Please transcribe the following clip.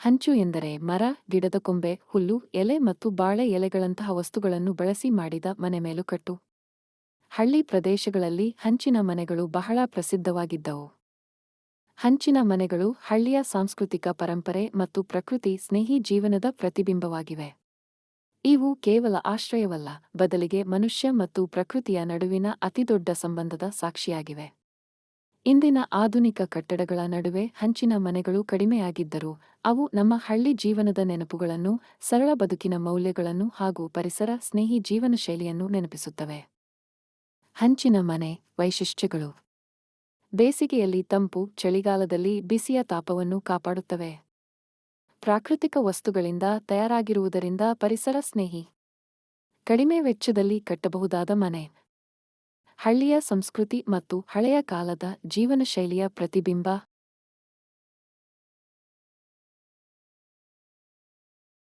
ಹಂಚು ಎಂದರೆ ಮರ, ಗಿಡದ ಕೊಂಬೆ, ಹುಲ್ಲು, ಎಲೆ ಮತ್ತು ಬಾಳೆ ಎಲೆಗಳಂತಹ ವಸ್ತುಗಳನ್ನು ಬಳಸಿ ಮಾಡಿದ ಮನೆ ಮೇಲುಕಟ್ಟು ಹಳ್ಳಿ ಪ್ರದೇಶಗಳಲ್ಲಿ ಹಂಚಿನ ಮನೆಗಳು ಬಹಳ ಪ್ರಸಿದ್ಧವಾಗಿದ್ದವು. ಹಂಚಿನ ಮನೆಗಳು ಹಳ್ಳಿಯ ಸಾಂಸ್ಕೃತಿಕ ಪರಂಪರೆ ಮತ್ತು ಪ್ರಕೃತಿ ಸ್ನೇಹಿ ಜೀವನದ ಪ್ರತಿಬಿಂಬವಾಗಿವೆ. ಇವು ಕೇವಲ ಆಶ್ರಯವಲ್ಲ, ಬದಲಿಗೆ ಮನುಷ್ಯ ಮತ್ತು ಪ್ರಕೃತಿಯ ನಡುವಿನ ಅತಿದೊಡ್ಡ ಸಂಬಂಧದ ಸಾಕ್ಷಿಯಾಗಿವೆ. ಇಂದಿನ ಆಧುನಿಕ ಕಟ್ಟಡಗಳ ನಡುವೆ ಹಂಚಿನ ಮನೆಗಳು ಕಡಿಮೆಯಾಗಿದ್ದರೂ, ಅವು ನಮ್ಮ ಹಳ್ಳಿ ಜೀವನದ ನೆನಪುಗಳನ್ನು, ಸರಳ ಬದುಕಿನ ಮೌಲ್ಯಗಳನ್ನು ಹಾಗೂ ಪರಿಸರ ಸ್ನೇಹಿ ಜೀವನ ಶೈಲಿಯನ್ನು ನೆನಪಿಸುತ್ತವೆ. ಹಂಚಿನ ಮನೆ ವೈಶಿಷ್ಟ್ಯಗಳು. ಬೇಸಿಗೆಯಲ್ಲಿ ತಂಪು, ಚಳಿಗಾಲದಲ್ಲಿ ಬಿಸಿಯ ತಾಪವನ್ನು ಕಾಪಾಡುತ್ತವೆ. ಪ್ರಾಕೃತಿಕ ವಸ್ತುಗಳಿಂದ ತಯಾರಾಗಿರುವುದರಿಂದ ಪರಿಸರ ಸ್ನೇಹಿ. ಕಡಿಮೆ ವೆಚ್ಚದಲ್ಲಿ ಕಟ್ಟಬಹುದಾದ ಮನೆ. ಹಳ್ಳಿಯ ಸಂಸ್ಕೃತಿ ಮತ್ತು ಹಳೆಯ ಕಾಲದ ಜೀವನಶೈಲಿಯ ಪ್ರತಿಬಿಂಬ